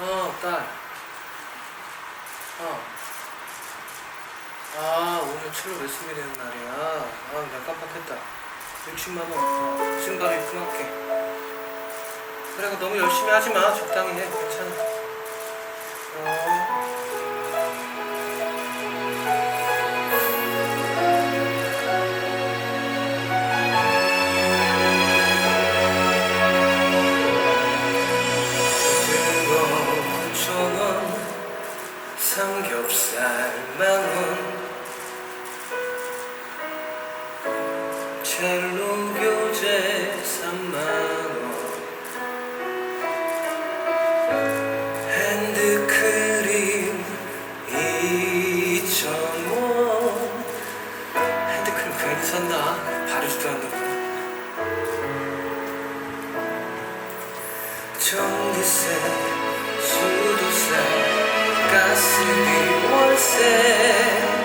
어, 딸. 어. 아, 오늘 7월 몇 숨이 되는 날이야. 아, 나 깜빡했다. 60만 원. 어, 지금 바로 입금할게. 그래, 그 너무 열심히 하지 마. 적당히 해. 괜찮아. 3만원 첼로 교재 3만원 핸드크림 2.5 핸드크림 그 괜히 산다. 바르지도 않는구 전기세 수도세 casi vivo al ser.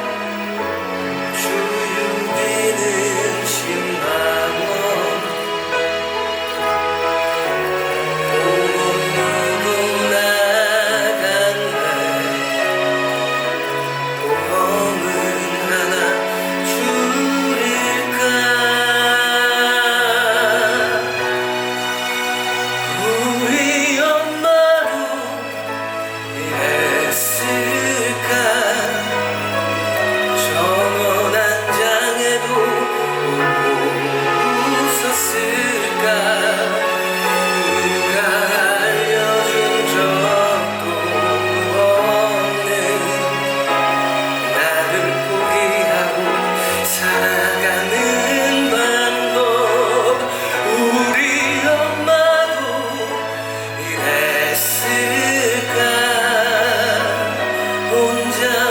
bones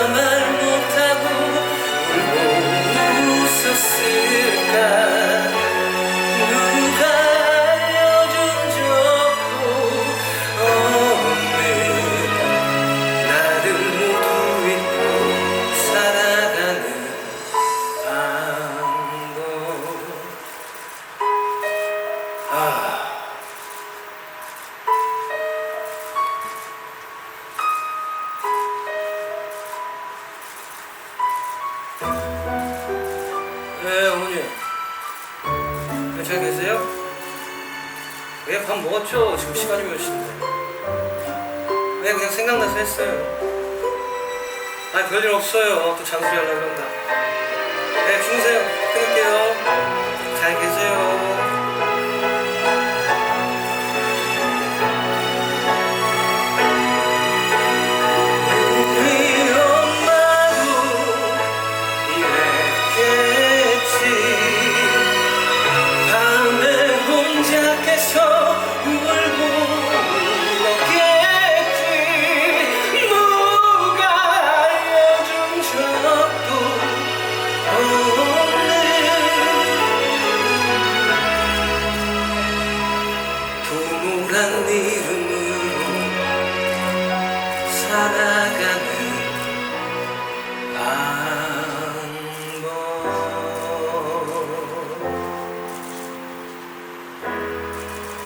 네, 잘 계세요? 예, 밥 먹었죠? 지금 시간이 몇 시인데. 네, 그냥 생각나서 했어요. 아, 별일 없어요. 또 잔소리 하려고 그런다. 네, 주무세요. 동물